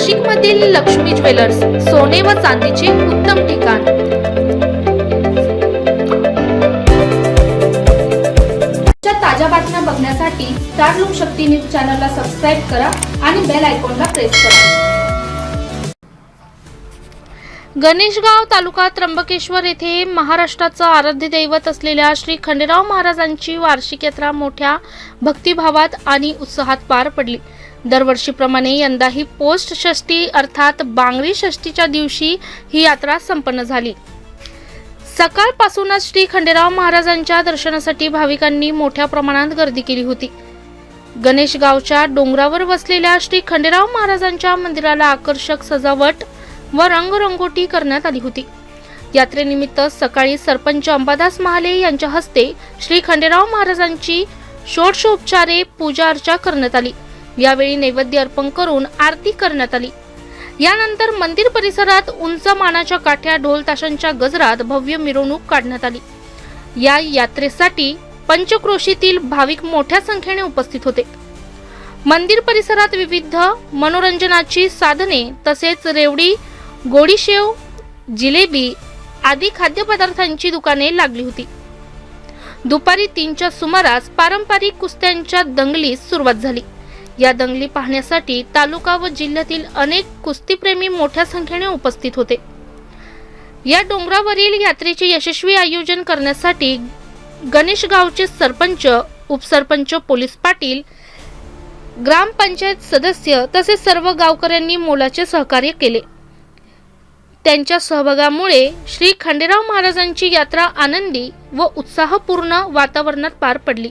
नाशिकमधील लक्ष्मी ज्वेलर्स सोने व चांदीचे उत्तम ठिकाण. ताज्या बातम्या बघण्यासाठी स्टार लोक शक्ती न्यूज चॅनलला सबस्क्राईब करा आणि बेल आयकॉनला प्रेस करा. गणेशगाव तालुका त्र्यंबकेश्वर येथे महाराष्ट्राचं आराध्य दैवत असलेल्या श्री खंडेराव महाराजांची वार्षिक यात्रा मोठ्या भक्तिभावात आणि उत्साहात पार पडली. दरवर्षीप्रमाणे यंदाही पोस्ट षष्ठी अर्थात बांगरी षष्ठीच्या दिवशी ही यात्रा संपन्न झाली. सकाळपासूनच श्री खंडेराव महाराजांच्या दर्शनासाठी भाविकांनी मोठ्या प्रमाणात गर्दी केली होती. गणेशगावच्या डोंगरावर वसलेल्या श्री खंडेराव महाराजांच्या मंदिराला आकर्षक सजावट व रंगरंगोटी करण्यात आली होती. यात्रेनिमित्त सकाळी सरपंच अंबादास महाले यांच्या हस्ते श्री खंडेराव महाराजांची षोडशोपचारे पूजा अर्चा करण्यात आली. यावेळी नैवेद्य अर्पण करून आरती करण्यात आली. यानंतर मंदिर परिसरात उंच मानाच्या काठ्या ढोल ताशांच्या गजरात भव्य मिरवणूक काढण्यात आली. या यात्रेसाठी पंचक्रोशीतील भाविक मोठ्या संख्येने उपस्थित होते. मंदिर परिसरात विविध मनोरंजनाची साधने तसेच रेवडी गोडीशेव जिलेबी आदी खाद्यपदार्थांची दुकाने लागली होती. दुपारी तीनच्या सुमारास पारंपरिक कुस्त्यांच्या दंगलीस सुरुवात झाली. या दंगली पाहण्यासाठी तालुका व जिल्ह्यातील अनेक कुस्तीप्रेमी मोठ्या संख्येने उपस्थित होते. या डोंगरावरील यात्रेचे यशस्वी आयोजन करण्यासाठी गणेशगावचे सरपंच उपसरपंच पोलीस पाटील ग्रामपंचायत सदस्य तसेच सर्व गावकऱ्यांनी मोलाचे सहकार्य केले. त्यांच्या सहभागामुळे श्री खंडेराव महाराजांची यात्रा आनंदी व उत्साहपूर्ण वातावरणात पार पडली.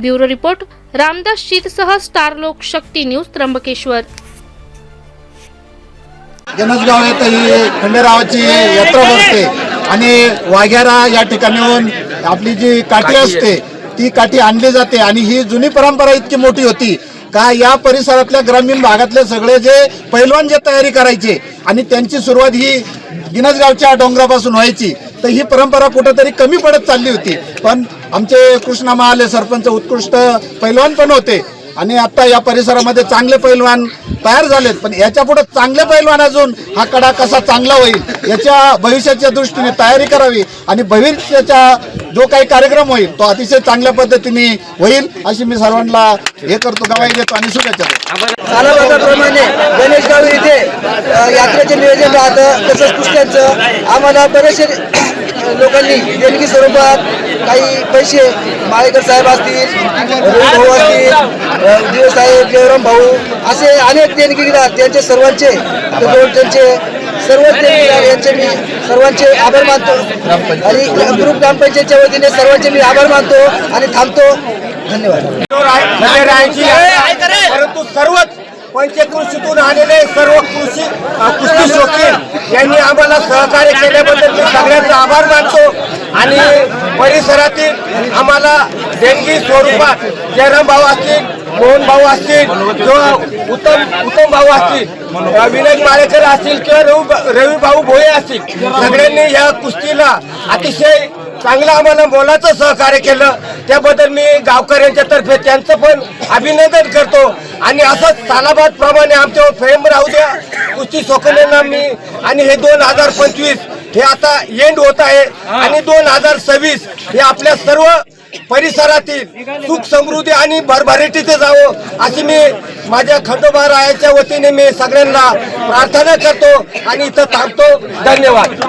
ब्युरो रिपोर्ट रामदास शीतसह स्टार लोक शक्ती न्यूज त्र्यंबकेश्वर. जनसगाव येथे ही खंडेरावाची यात्रा भरते आणि वाघ्यारा या ठिकाणीहून आपली जी काठी असते ती काठी आणली जाते आणि ही जुनी परंपरा इतकी मोठी होती का या परिसरातल्या ग्रामीण भागातले सगळे जे पैलवान जे तयारी करायचे आणि त्यांची सुरुवात ही गिनसगावच्या डोंगरापासून व्हायची तर ही परंपरा कुठेतरी कमी पडत चालली होती. पण आमचे कृष्णा महाले सरपंच उत्कृष्ट पैलवान पण होते. आणि आता या परिसरामध्ये चांगले पैलवान तयार झालेत. पण याच्यापुढे चांगले पैलवान अजून हा कडा कसा चांगला होईल याच्या भविष्याच्या दृष्टीने तयारी करावी आणि भविष्याचा जो काही कार्यक्रम होईल तो अतिशय चांगल्या पद्धतीने होईल अशी मी सर्वांना हे करतो गवाई देतो आणि शुभेच्छा देतो. सालाबादाप्रमाणे गणेशगाव इथे यात्रेचे नियोजन राहतं तसंच कुस्त्यांचं. आम्हाला बरेचसे लोकांनी देणगी स्वरूपात काही पैसे माळेकर साहेब असतील भाऊ असतील अ, दिवे साहेब जयराम भाऊ असे अनेक देणगीदार त्यांचे सर्वांचे त्यांचे सर्व देणगीदार यांचे मी सर्वांचे आभार मानतो. आणि ग्रुप ग्रामपंचायतच्या वतीने सर्वांचे मी आभार मानतो आणि थांबतो. धन्यवाद. परंतु सर्वच पंचकृषीतून आलेले सर्व कृषी कुस्ती शौकीन यांनी आम्हाला सहकार्य केल्याबद्दल मी सगळ्यांचा आभार मानतो आणि परिसरातील आम्हाला देणगी स्वरूपात जयराम भाऊ असतील मोहन भाऊ असतील किंवा उत्तम उत्तम भाऊ असतील विनय विनायक माळेकर असतील किंवा रवी रवी भाऊ भोये असतील सगळ्यांनी या कुस्तीला अतिशय चांगलं आम्हाला मोलाचं सहकार्य केलं. त्याबद्दल मी गावकऱ्यांच्या तर्फे त्यांचं पण अभिनंदन करतो. आणि असंच सालाबाद प्रमाणे आमच्यावर फेम राहू द्या. कुस्ती सोकलेना मी आणि हे दोन हजार पंचवीस हे आता एंड होत आहे. आणि दोन हजार सव्वीस हे आपल्या सर्व परिसरातील सुख समृद्धी आणि भरभराटीचे जावं अशी मी माझ्या खंडोबा रायाच्या वतीने मी सगळ्यांना प्रार्थना करतो आणि इथं थांबतो. धन्यवाद.